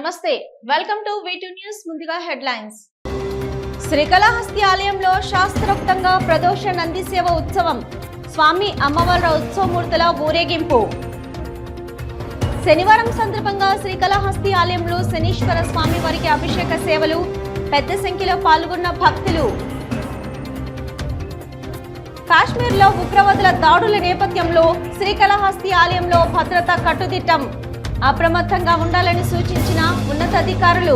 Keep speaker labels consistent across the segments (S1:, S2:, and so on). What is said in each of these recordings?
S1: నమస్తే welcome to V two news ముందుగా headlines. Srikalahasti ఆలయంలో శాస్త్రోక్తంగా ప్రదోష నంది సేవ ఉత్సవం స్వామి అమ్మవార్ల ఉత్సవమూర్తుల ఊరేగింపు. శనివారం సందర్భంగా శ్రీకళహస్తి ఆలయంలో శనీశ్వర స్వామి వారికి అభిషేక సేవలు పెద్ద సంఖ్యలో పాల్గొన్న భక్తులు. కాశ్మీర్లో ఉగ్రవాదుల దాడుల నేపథ్యంలో శ్రీకళహస్తి ఆలయంలో భద్రత కట్టుదిట్టం. అప్రమత్తంగా ఉండాలని సూచించిన ఉన్నతాధికారులు.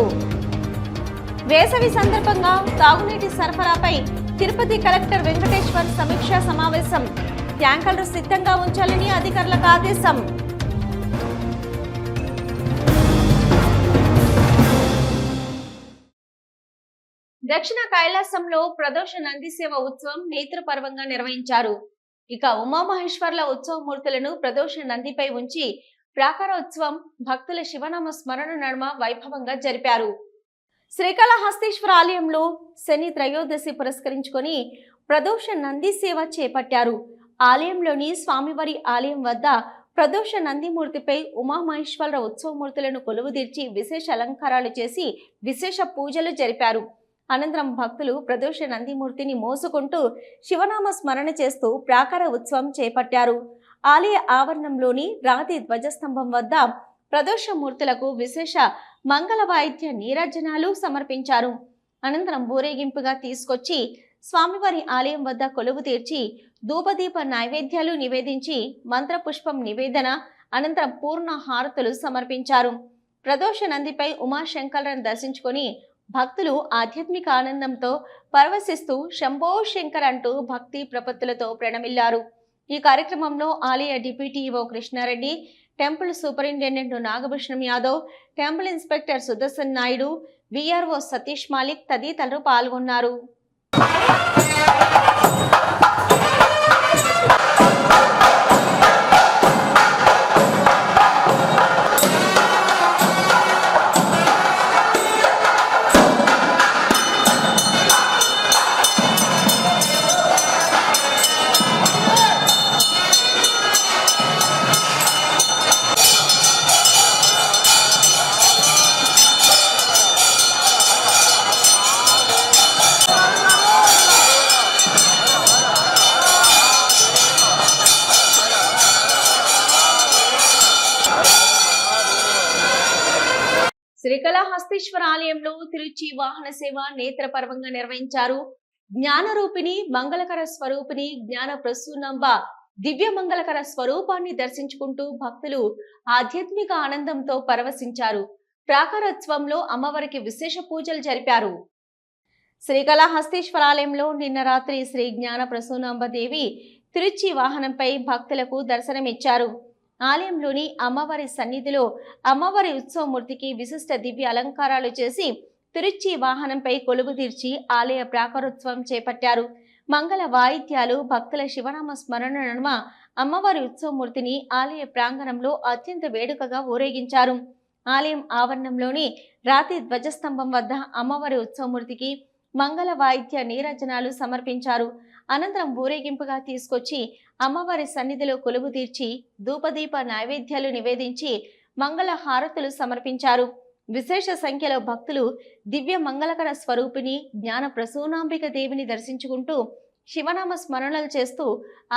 S1: వేసవి సందర్భంగా తాగునీటి సరఫరాపై తిరుపతి కలెక్టర్ వెంకటేశ్వర్ సమీక్షా సమావేశం. ట్యాంకర్లు సిద్ధంగా ఉంచాలని అధికారులకు ఆదేశం. దక్షిణ కైలాసంలో ప్రదోష నంది సేవ ఉత్సవం నేత్రపర్వంగా నిర్వహించారు. ఇక ఉమామహేశ్వర్ల ఉత్సవమూర్తులను ప్రదోష నందిపై ఉంచి ప్రాకారోత్సవం భక్తుల శివనామ స్మరణ నడుమ వైభవంగా జరిపారు. శ్రీకాళహస్తీశ్వర ఆలయంలో శని త్రయోదశి పురస్కరించుకొని ప్రదోష నంది సేవ చేపట్టారు. ఆలయంలోని స్వామివారి ఆలయం వద్ద ప్రదోష నందిమూర్తిపై ఉమామహేశ్వర ఉత్సవమూర్తులను కొలువుదీర్చి విశేష అలంకారాలు చేసి విశేష పూజలు జరిపారు. అనంతరం భక్తులు ప్రదోష నందిమూర్తిని మోసుకుంటూ శివనామ స్మరణ చేస్తూ ప్రాకార ఉత్సవం చేపట్టారు. ఆలయ ఆవరణంలోని రాతి ధ్వజస్తంభం వద్ద ప్రదోషమూర్తులకు విశేష మంగళ వాయిద్య నీరాజనాలు సమర్పించారు. అనంతరం ఊరేగింపుగా తీసుకొచ్చి స్వామివారి ఆలయం వద్ద కొలువు తీర్చి ధూపదీప నైవేద్యాలు నివేదించి మంత్రపుష్పం నివేదన అనంతరం పూర్ణ హారతులు సమర్పించారు. ప్రదోష నందిపై ఉమాశంకరను దర్శించుకొని భక్తులు ఆధ్యాత్మిక ఆనందంతో పరవశిస్తూ శంభో శంకర్ అంటూ భక్తి ప్రపత్తులతో ప్రణమిల్లారు. ఈ కార్యక్రమంలో ఆలయ deputy EO Krishna Reddy temple superintendent Nagabhushanam Yadav temple inspector Sudarshan Naidu VRO Satish Malik తదితరులు పాల్గొన్నారు. వాహన సేవ నేత్రపర్వంగా నిర్వహించారు. జ్ఞానరూపిణి మంగళకర స్వరూపిణి జ్ఞాన ప్రసూనంబ దివ్య మంగళకర స్వరూపాన్ని దర్శించుకుంటూ భక్తులు ఆధ్యాత్మిక ఆనందంతో పరవశించారు. ప్రాకారోత్సవంలో అమ్మవారికి విశేష పూజలు జరిపారు. శ్రీకాళహస్తీశ్వర ఆలయంలో నిన్న రాత్రి శ్రీ జ్ఞాన ప్రసూనాంబ దేవి తిరుచి వాహనంపై భక్తులకు దర్శనమిచ్చారు. ఆలయంలోని అమ్మవారి సన్నిధిలో అమ్మవారి ఉత్సవమూర్తికి విశిష్ట దివ్య అలంకారాలు చేసి తిరుచి వాహనంపై కొలువు తీర్చి ఆలయ ప్రాకారోత్సవం చేపట్టారు. మంగళ వాయిద్యాలు భక్తుల శివనామ స్మరణ నడుమ అమ్మవారి ఉత్సవమూర్తిని ఆలయ ప్రాంగణంలో అత్యంత వేడుకగా ఊరేగించారు. ఆలయం ఆవరణంలోని రాతి ధ్వజస్తంభం వద్ద అమ్మవారి ఉత్సవమూర్తికి మంగళ వాయిద్య నీరజనాలు సమర్పించారు. అనంతరం ఊరేగింపుగా తీసుకొచ్చి అమ్మవారి సన్నిధిలో కొలువు తీర్చి ధూపదీప నైవేద్యాలు నివేదించి మంగళ హారతులు సమర్పించారు. విశేష సంఖ్యలో భక్తులు దివ్య మంగళకర స్వరూపిణి జ్ఞాన ప్రసూనాంబిక దేవిని దర్శించుకుంటూ శివనామ స్మరణలు చేస్తూ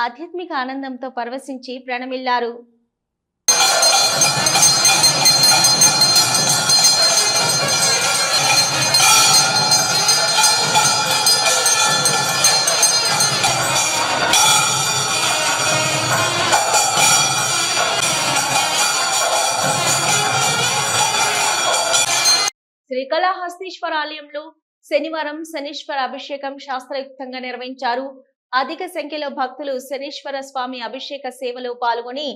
S1: ఆధ్యాత్మిక ఆనందంతో పరవశించి ప్రణమిల్లారు. శనీశ్వర ఆలయంలో శనివారం శనీశ్వర అభిషేకం శాస్త్రయుక్తంగా నిర్వహించారు. అధిక సంఖ్యలో భక్తులు శనీశ్వర స్వామి అభిషేక సేవలో పాల్గొని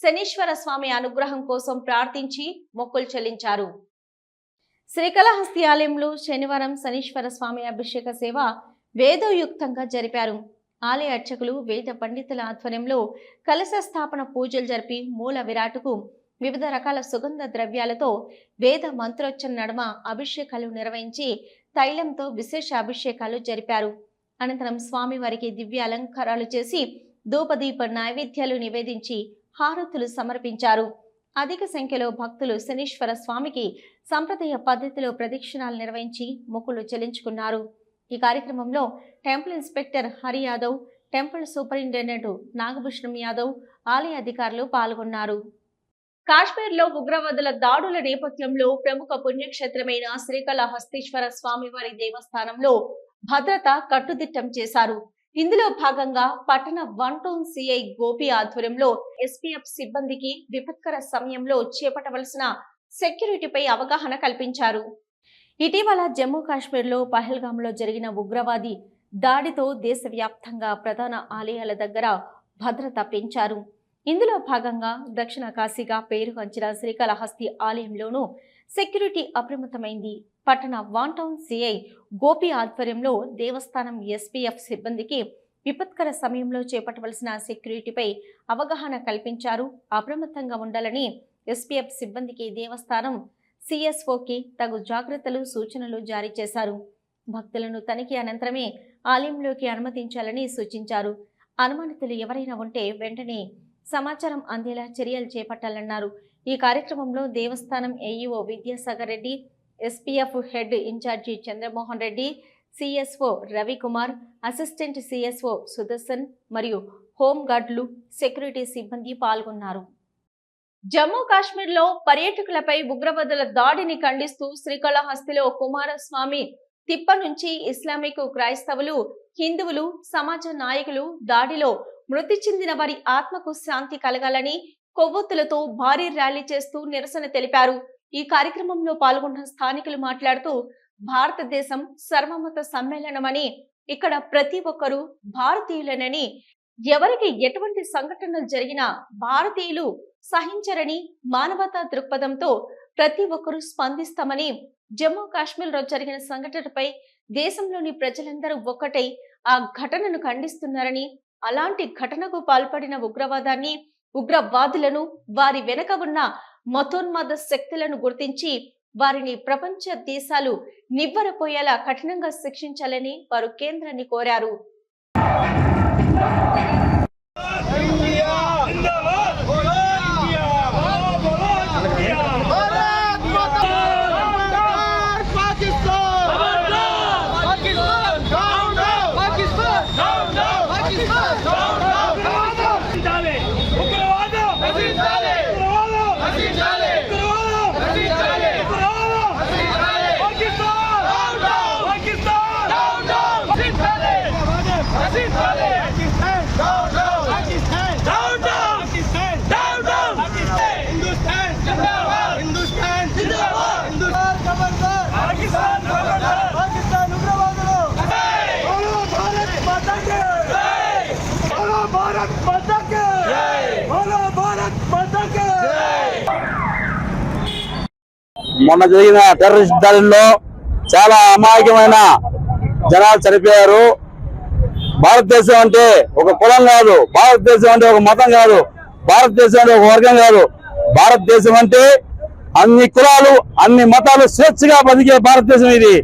S1: శనీశ్వర స్వామి అనుగ్రహం కోసం ప్రార్థించి మొక్కులు చెల్లించారు. శ్రీకళహస్తి ఆలయంలో శనివారం శనీశ్వర స్వామి అభిషేక సేవ వేదోయుక్తంగా జరిపారు. ఆలయ అర్చకులు వేద పండితుల ఆధ్వర్యంలో కలశ స్థాపన పూజలు జరిపి మూల విరాటుకు వివిధ రకాల సుగంధ ద్రవ్యాలతో వేద మంత్రోచ్చం నడుమ అభిషేకాలు నిర్వహించి తైలంతో విశేష అభిషేకాలు జరిపారు. అనంతరం స్వామివారికి దివ్య అలంకారాలు చేసి ధూపదీప నైవేద్యాలు నివేదించి హారతులు సమర్పించారు. అధిక సంఖ్యలో భక్తులు శనీశ్వర స్వామికి సంప్రదాయ పద్ధతిలో ప్రదక్షిణాలు నిర్వహించి మొక్కులు చెల్లించుకున్నారు. ఈ కార్యక్రమంలో temple inspector Hari Yadav temple superintendent Nagabhushanam Yadav ఆలయ అధికారులు పాల్గొన్నారు. కాశ్మీర్లో ఉగ్రవాదుల దాడుల నేపథ్యంలో ప్రముఖ పుణ్యక్షేత్రమైన శ్రీకళహస్తీశ్వర స్వామివారి దేవస్థానంలో భద్రత కట్టుదిట్టం చేశారు. ఇందులో భాగంగా పట్టణ వన్ టౌన్ సిఐ గోపి ఆధ్వర్యంలో ఎస్పీఎఫ్ సిబ్బందికి విపత్కర సమయంలో చేపట్టవలసిన సెక్యూరిటీపై అవగాహన కల్పించారు. ఇటీవల జమ్మూ కాశ్మీర్లో పహల్గాంలో జరిగిన ఉగ్రవాది దాడితో దేశవ్యాప్తంగా ప్రధాన ఆలయాల దగ్గర భద్రత పెంచారు. ఇందులో భాగంగా దక్షిణ కాశీగా పేరుగాంచిన శ్రీకాళహస్తి ఆలయంలోనూ సెక్యూరిటీ అప్రమత్తమైంది. పట్టణ వాన్ టౌన్ సిఐ గోపి ఆధ్వర్యంలో దేవస్థానం ఎస్పీఎఫ్ సిబ్బందికి విపత్కర సమయంలో చేపట్టవలసిన సెక్యూరిటీపై అవగాహన కల్పించారు. అప్రమత్తంగా ఉండాలని ఎస్పీఎఫ్ సిబ్బందికి దేవస్థానం సిఎస్ఓకి తగు జాగ్రత్తలు సూచనలు జారీ చేశారు. భక్తులను తనిఖీ అనంతరమే ఆలయంలోకి అనుమతించాలని సూచించారు. అనుమానితులు ఎవరైనా ఉంటే వెంటనే సమాచారం అందేలా చర్యలు చేపట్టాలన్నారు. ఈ కార్యక్రమంలో దేవస్థానం AEO Vidyasagar Reddy SPF head incharge Chandramohan Reddy CSO Ravikumar assistant CSO Sudarshan మరియు హోంగార్డులు సెక్యూరిటీ సిబ్బంది పాల్గొన్నారు. జమ్మూ కాశ్మీర్లో పర్యాటకులపై ఉగ్రవాదుల దాడిని ఖండిస్తూ శ్రీకాళహస్తిలో కుమారస్వామి తిప్ప నుంచి ఇస్లామిక్ క్రైస్తవులు హిందువులు సమాజ నాయకులు దాడిలో మృతి చెందిన వారి ఆత్మకు శాంతి కలగాలని కొవ్వొత్తులతో భారీ ర్యాలీ చేస్తూ నిరసన తెలిపారు. ఈ కార్యక్రమంలో పాల్గొన్న స్థానికులు మాట్లాడుతూ భారతదేశం సర్వమత సమ్మేళనమని ఇక్కడ ప్రతి ఒక్కరూ భారతీయులనని ఎవరికి ఎటువంటి సంఘటనలు జరిగినా భారతీయులు సహించరని మానవతా దృక్పథంతో ప్రతి ఒక్కరూ స్పందిస్తామని జమ్మూ కాశ్మీర్లో జరిగిన సంఘటనపై దేశంలోని ప్రజలందరూ ఒక్కటై ఆ ఘటనను ఖండిస్తున్నారని అలాంటి ఘటనకు పాల్పడిన ఉగ్రవాదాన్ని ఉగ్రవాదులను వారి వెనక ఉన్న మతోన్మాద శక్తులను గుర్తించి వారిని ప్రపంచ దేశాలు నివ్వరపోయేలా కఠినంగా శిక్షించాలని వారు కేంద్రాన్ని కోరారు.
S2: మొన్న జరిగిన టెర్రరిస్ట్ దాడుల్లో చాలా అమాయకమైన జనాలు చనిపోయారు. భారతదేశం అంటే ఒక కులం కాదు. భారతదేశం అంటే ఒక మతం కాదు. భారతదేశం అంటే ఒక వర్గం కాదు. భారతదేశం అంటే అన్ని కులాలు అన్ని మతాలు స్వేచ్ఛగా బతికే భారతదేశం ఇది.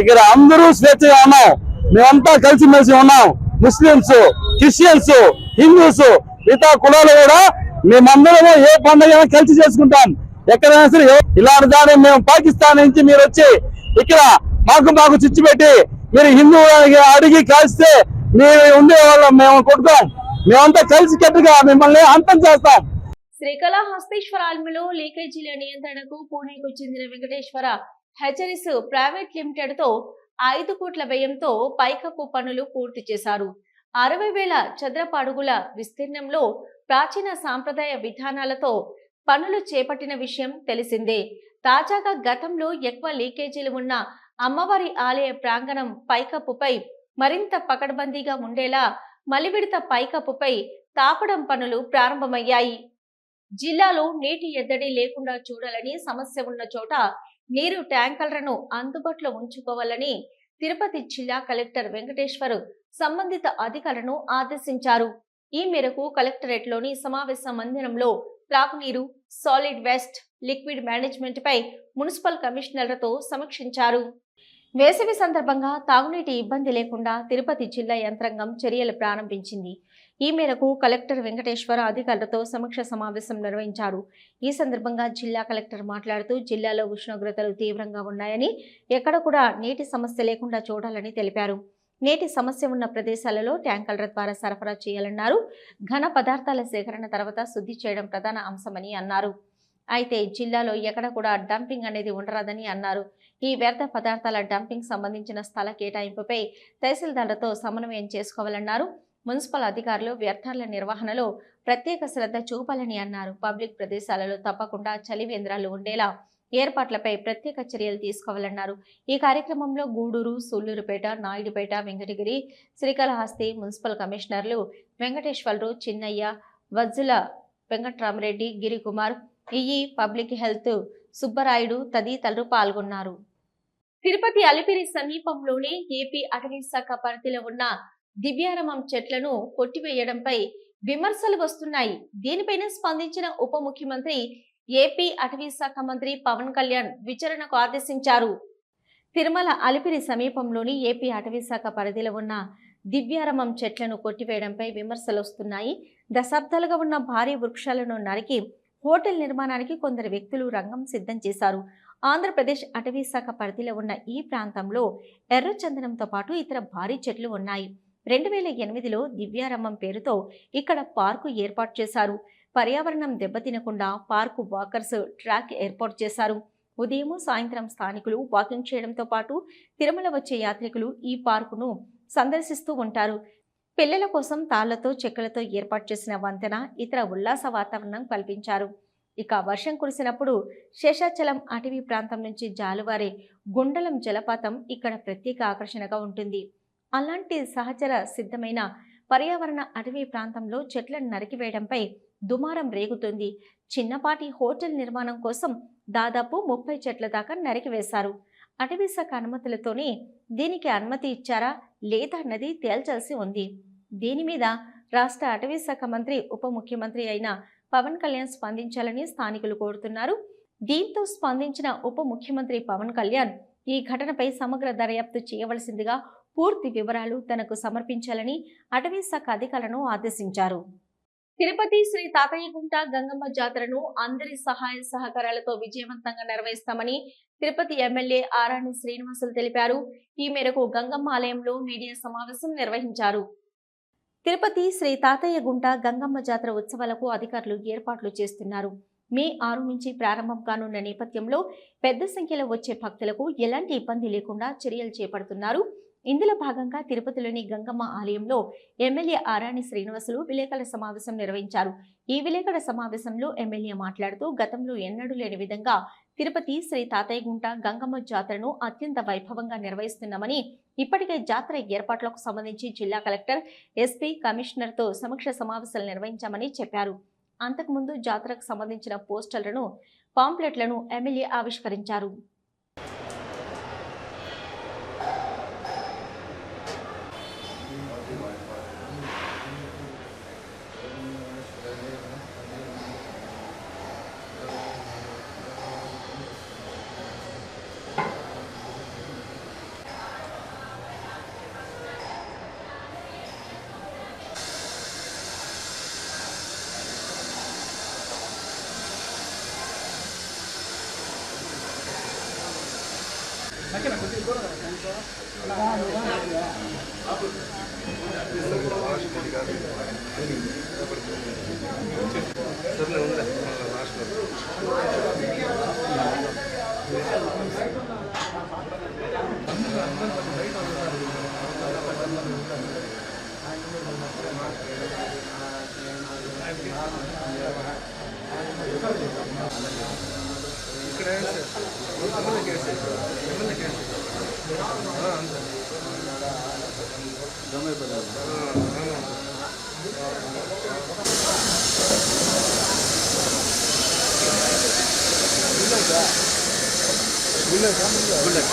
S2: ఇక్కడ అందరూ స్వేచ్ఛగా ఉన్నాం. మేమంతా కలిసిమెలిసి ఉన్నాం. ముస్లింస్ క్రిస్టియన్స్ హిందూస్ మిగతా కులాలు కూడా మేమందరము ఏ పండుగ కలిసి చేసుకుంటాం. ఎక్కడైనా సరే ఇలాంటి మేము పాకిస్తాన్ నుంచి మీరు వచ్చి ఇక్కడ మాకు మాకు చిచ్చు పెట్టి మీరు హిందూ అడిగి కలిస్తే మీరు ఉండే వాళ్ళం మేము కొట్టుకోం. మేమంతా కలిసి కట్టుగా మిమ్మల్ని అంతం చేస్తాం.
S1: శ్రీకాళహస్తీశ్వర ఆల్మిలో లీకేజీల నియంత్రణకు పూణేకు చెందిన వెంకటేశ్వర హెచరిస్ ప్రైవేట్ లిమిటెడ్తో ఐదు కోట్ల వ్యయంతో పైకప్పు పనులు పూర్తి చేశారు. అరవై వేల చదరపు అడుగుల విస్తీర్ణంలో ప్రాచీన సాంప్రదాయ విధానాలతో పనులు చేపట్టిన విషయం తెలిసిందే. తాజాగా గతంలో ఎక్కువ లీకేజీలు ఉన్న అమ్మవారి ఆలయ ప్రాంగణం పైకప్పుపై మరింత పకడ్బందీగా ఉండేలా మలివిడత పైకప్పుపై తాపడం పనులు ప్రారంభమయ్యాయి. జిల్లాలో నీటి ఎద్దడి లేకుండా చూడాలని సమస్య ఉన్న చోట నీరు ట్యాంకర్లను అందుబాటులో ఉంచుకోవాలని తిరుపతి జిల్లా కలెక్టర్ వెంకటేశ్వర్ సంబంధిత అధికారులను ఆదేశించారు. ఈ మేరకు కలెక్టరేట్లోని సమావేశ మందిరంలో త్రాగునీరు సాలిడ్ వేస్ట్ లిక్విడ్ మేనేజ్మెంట్ పై మున్సిపల్ కమిషనర్లతో సమీక్షించారు. వేసవి సందర్భంగా తాగునీటి ఇబ్బంది లేకుండా తిరుపతి జిల్లా యంత్రాంగం చర్యలు ప్రారంభించింది. ఈ మేరకు కలెక్టర్ వెంకటేశ్వర అధికారులతో సమీక్ష సమావేశం నిర్వహించారు. ఈ సందర్భంగా జిల్లా కలెక్టర్ మాట్లాడుతూ జిల్లాలో ఉష్ణోగ్రతలు తీవ్రంగా ఉన్నాయని ఎక్కడ కూడా నీటి సమస్య లేకుండా చూడాలని తెలిపారు. నేటి సమస్య ఉన్న ప్రదేశాలలో ట్యాంకర్ల ద్వారా సరఫరా చేయాలన్నారు. ఘన పదార్థాల సేకరణ తర్వాత శుద్ధి చేయడం ప్రధాన అంశమని అన్నారు. అయితే జిల్లాలో ఎక్కడ కూడా డంపింగ్ అనేది ఉండరాదని అన్నారు. ఈ వ్యర్థ పదార్థాల డంపింగ్ సంబంధించిన స్థల కేటాయింపుపై తహసీల్దార్లతో సమన్వయం చేసుకోవాలన్నారు. మున్సిపల్ అధికారులు వ్యర్థాల నిర్వహణలో ప్రత్యేక శ్రద్ధ చూపాలని అన్నారు. పబ్లిక్ ప్రదేశాలలో తప్పకుండా చలివేంద్రాలు ఉండేలా ఏర్పాట్లపై ప్రత్యేక చర్యలు తీసుకోవాలన్నారు. ఈ కార్యక్రమంలో గూడూరు సూళ్ళూరుపేట నాయుడుపేట వెంకటగిరి శ్రీకాళహస్తి మున్సిపల్ కమిషనర్లు Venkateswararao Chinnaiah Vajjula Venkatrama Reddy Girikumar EE public health Subbarayudu తదితరులు పాల్గొన్నారు. తిరుపతి అలిపిరి సమీపంలోని ఏపీ అటవీ శాఖ పరిధిలో ఉన్న దివ్యారమం చెట్లను కొట్టివేయడంపై విమర్శలు వస్తున్నాయి. దీనిపైన స్పందించిన ఉప ముఖ్యమంత్రి ఏపీ అటవీ శాఖ మంత్రి పవన్ కళ్యాణ్ విచారణకు ఆదేశించారు. తిరుమల అలిపిరి సమీపంలోని ఏపీ అటవీ శాఖ పరిధిలో ఉన్న దివ్యారమం చెట్లను కొట్టివేయడంపై విమర్శలు వస్తున్నాయి. దశాబ్దాలుగా ఉన్న భారీ వృక్షాలను నరికి హోటల్ నిర్మాణానికి కొందరు వ్యక్తులు రంగం సిద్ధం చేశారు. ఆంధ్రప్రదేశ్ అటవీ శాఖ పరిధిలో ఉన్న ఈ ప్రాంతంలో ఎర్రచందనంతో పాటు ఇతర భారీ చెట్లు ఉన్నాయి. రెండు వేల ఎనిమిదిలో దివ్యారమ్మం పేరుతో ఇక్కడ పార్కు ఏర్పాటు చేశారు. పర్యావరణం దెబ్బతినకుండా పార్కు వాకర్స్ ట్రాక్ ఏర్పాటు చేశారు. ఉదయం సాయంత్రం స్థానికులు వాకింగ్ చేయడంతో పాటు తిరుమల వచ్చే యాత్రికులు ఈ పార్కును సందర్శిస్తూ ఉంటారు. పిల్లల కోసం తాళ్ళతో చెక్కలతో ఏర్పాటు చేసిన వంతెన ఇతర ఉల్లాస వాతావరణం కల్పించారు. ఇక వర్షం కురిసినప్పుడు శేషాచలం అటవీ ప్రాంతం నుంచి జాలువారే గుండలం జలపాతం ఇక్కడ ప్రత్యేక ఆకర్షణగా ఉంటుంది. అలాంటి సహచర సిద్ధమైన పర్యావరణ అటవీ ప్రాంతంలో చెట్లను నరికివేయడంపై దుమారం రేగుతుంది. చిన్నపాటి హోటల్ నిర్మాణం కోసం దాదాపు ముప్పై చెట్ల దాకా నరికివేశారు అటవీ శాఖ అనుమతులతోనే దీనికి అనుమతి ఇచ్చారా లేదా అన్నది తేల్చాల్సి ఉంది. దీని మీద రాష్ట్ర అటవీ శాఖ మంత్రి ఉప ముఖ్యమంత్రి అయిన పవన్ కళ్యాణ్ స్పందించాలని స్థానికులు కోరుతున్నారు. దీంతో స్పందించిన ఉప ముఖ్యమంత్రి పవన్ కళ్యాణ్ ఈ ఘటనపై సమగ్ర దర్యాప్తు చేయవలసిందిగా పూర్తి వివరాలు తనకు సమర్పించాలని అటవీ శాఖ అధికారులను ఆదేశించారు. తిరుపతి శ్రీ తాతయ్యగుంట గంగమ్మ జాతరను అందరి సహాయ సహకారాలతో విజయవంతంగా నిర్వహిస్తామని తిరుపతి ఎమ్మెల్యే ఆరాణి శ్రీనివాసులు తెలిపారు. ఈ మేరకు గంగమ్మ ఆలయంలో మీడియా సమావేశం నిర్వహించారు. తిరుపతి శ్రీ తాతయ్య గుంట గంగమ్మ జాతర ఉత్సవాలకు అధికారులు ఏర్పాట్లు చేస్తున్నారు. మే ఆరు నుంచి ప్రారంభం కానున్న నేపథ్యంలో పెద్ద సంఖ్యలో వచ్చే భక్తులకు ఎలాంటి ఇబ్బంది లేకుండా చర్యలు చేపడుతున్నారు. ఇందులో భాగంగా తిరుపతిలోని గంగమ్మ ఆలయంలో ఎమ్మెల్యే ఆరాణి శ్రీనివాసులు విలేకరుల సమావేశం నిర్వహించారు. ఈ విలేకరుల సమావేశంలో ఎమ్మెల్యే మాట్లాడుతూ గతంలో ఎన్నడూ లేని విధంగా తిరుపతి శ్రీ తాతయ్యగుంట గంగమ్మ జాతరను అత్యంత వైభవంగా నిర్వహిస్తున్నామని ఇప్పటికే జాతర ఏర్పాట్లకు సంబంధించి జిల్లా కలెక్టర్ ఎస్పీ కమిషనర్తో సమీక్ష సమావేశాలు నిర్వహించామని చెప్పారు. అంతకుముందు జాతరకు సంబంధించిన పోస్టర్లను పాంప్లెట్లను ఎమ్మెల్యే ఆవిష్కరించారు.
S3: ఇక్కడ ఎమ్మెల్యే కేసు ఎమ్మెల్యే
S4: కేసు అంతే ગમે બધા ગુલ્લક ગુલ્લક ગુલ્લક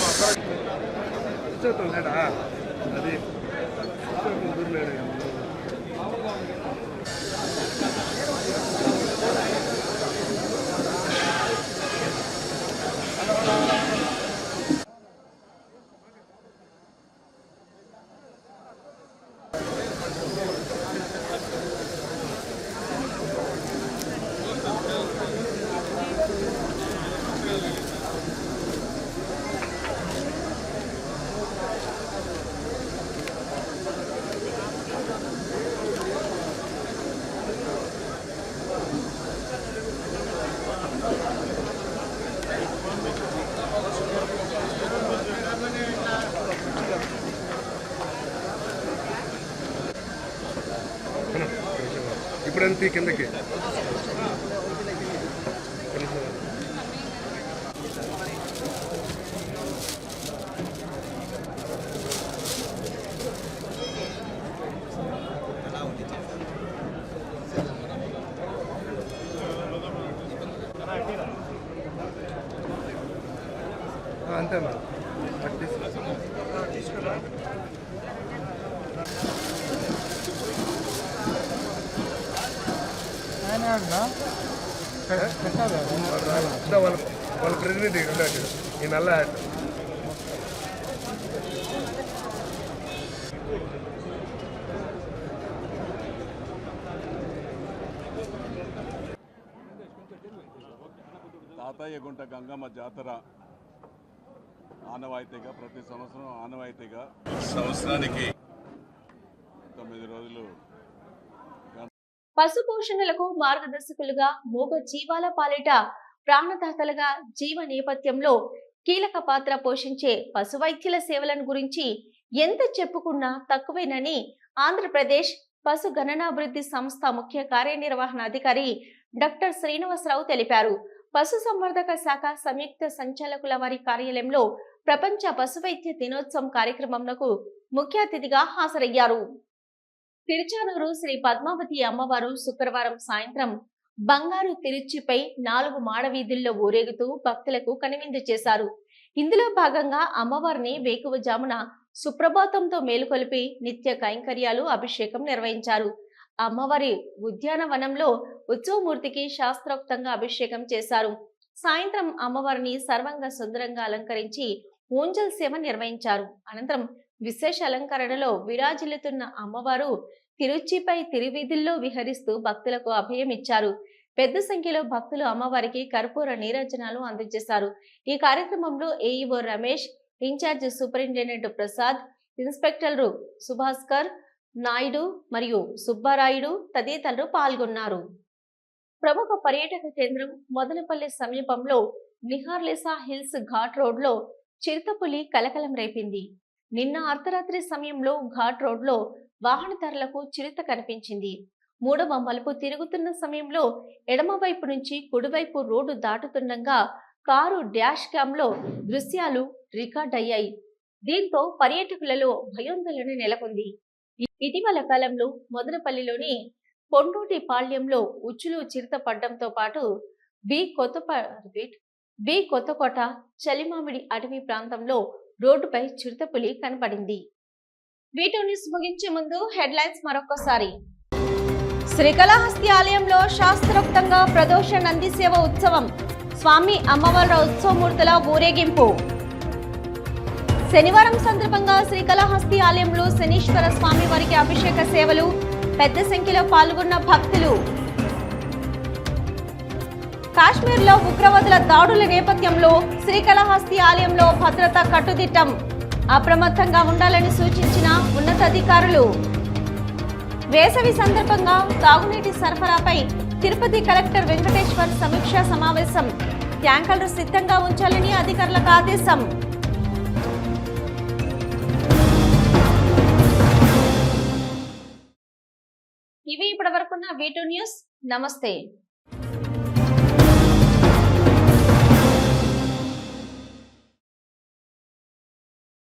S4: తీ కిందకి. అంతే మేడం అటు తీసుకో. ఇదా వాళ్ళ ప్రెసిడెంట్ ఉన్నాడు ఈ నల్ల హ్యాట్
S5: తాతయ్యగుంట గంగమ్మ జాతర ఆనవాయితీగా ప్రతి సంవత్సరం ఆనవాయితీగా. సంవత్సరానికి తొమ్మిది రోజులు
S1: పశుపోషణలకు మార్గదర్శకులుగా మూగ జీవాల పాలిట ప్రాణదాతలుగా జీవ నేపథ్యంలో కీలక పాత్ర పోషించే పశు వైద్యుల సేవలను గురించి ఎంత చెప్పుకున్నా తక్కువేనని ఆంధ్రప్రదేశ్ పశు గణనాభివృద్ధి సంస్థ ముఖ్య కార్యనిర్వహణ అధికారి డాక్టర్ శ్రీనివాసరావు తెలిపారు. పశు సంవర్ధక శాఖ సంయుక్త సంచాలకుల వారి కార్యాలయంలో ప్రపంచ పశు వైద్య దినోత్సవం కార్యక్రమంలో ముఖ్య అతిథిగా హాజరయ్యారు. తిరుచానూరు శ్రీ పద్మావతి అమ్మవారు శుక్రవారం సాయంత్రం బంగారు తిరుచిపై నాలుగు మాడవీధుల్లో ఊరేగుతూ భక్తులకు కనువిందు చేశారు. ఇందులో భాగంగా అమ్మవారిని వేకువజామున సుప్రభాతంతో మేలుకొలిపి నిత్య కైంకర్యాలు అభిషేకం నిర్వహించారు. అమ్మవారి ఉద్యానవనంలో ఉత్సవమూర్తికి శాస్త్రోక్తంగా అభిషేకం చేశారు. సాయంత్రం అమ్మవారిని సర్వంగా సుందరంగా అలంకరించి ఊంజల్ సేవ నిర్వహించారు. అనంతరం విశేష అలంకరణలో విరాజిల్లుతున్న అమ్మవారు తిరుచిపై తిరువీధుల్లో విహరిస్తూ భక్తులకు అభయం ఇచ్చారు. పెద్ద సంఖ్యలో భక్తులు అమ్మవారికి కర్పూర నీరాజనాలు అందజేశారు. ఈ కార్యక్రమంలో AEO Ramesh in-charge superintendent Prasad ఇన్స్పెక్టర్లు Subhaskar Naidu మరియు సుబ్బారాయుడు తదితరులు పాల్గొన్నారు. ప్రముఖ పర్యాటక కేంద్రం మొదలపల్లి సమీపంలో నిహార్లిసా హిల్స్ ఘాట్ రోడ్లో చిరుతపులి కలకలం రేపింది. నిన్న అర్ధరాత్రి సమయంలో ఘాట్ రోడ్లో వాహనదారులకు చిరుత కనిపించింది. మూడవ మలుపు తిరుగుతున్న సమయంలో ఎడమవైపు నుంచి కుడివైపు రోడ్డు దాటుతుండగా కారు డ్యాష్ క్యామ్లో దృశ్యాలు రికార్డ్ అయ్యాయి. దీంతో పర్యాటకులలో భయోందోళన నెలకొంది. ఇటీవల కాలంలో మొదలపల్లిలోని పొండూటి పాళ్యంలో ఉచ్చులు చిరుత పడ్డంతో పాటు బి కొత్త బి కొత్తకోట చలిమామిడి అటవీ ప్రాంతంలో రోడ్డుపై చిరుతపులి కనపడింది వీటో న్యూస్ ముగించే ముందు హెడ్లైన్స్ మరొకసారి శ్రీకళహస్తి ఆలయంలో శాస్త్రోక్తంగా ప్రదోష నంది సేవ ఉత్సవం. స్వామి అమ్మవార్ల ఉత్సవమూర్తుల ఊరేగింపు. శనివారం సందర్భంగా శ్రీకళహస్తి ఆలయంలో శనీశ్వర స్వామి వారికి అభిషేక సేవలు పెద్ద సంఖ్యలో పాల్గొన్న భక్తులు. కాశ్మీర్లో ఉగ్రవాదుల దాడుల నేపథ్యంలో శ్రీకళహస్తి ఆలయంలో భద్రత కట్టుదిట్టం అప్రమత్తంగా ఉండాలని సూచించిన ఉన్నతాధికారులు. వేసవి సందర్భంగా తాగునీటి సరఫరాపై తిరుపతి కలెక్టర్ వెంకటేశ్వర్ సమీక్షా సమావేశం. ట్యాంకర్లు సిద్ధంగా ఉంచాలని అధికారులకు ఆదేశం. ఇవి ఇప్పటి వరకున్న వీటూ న్యూస్. నమస్తే.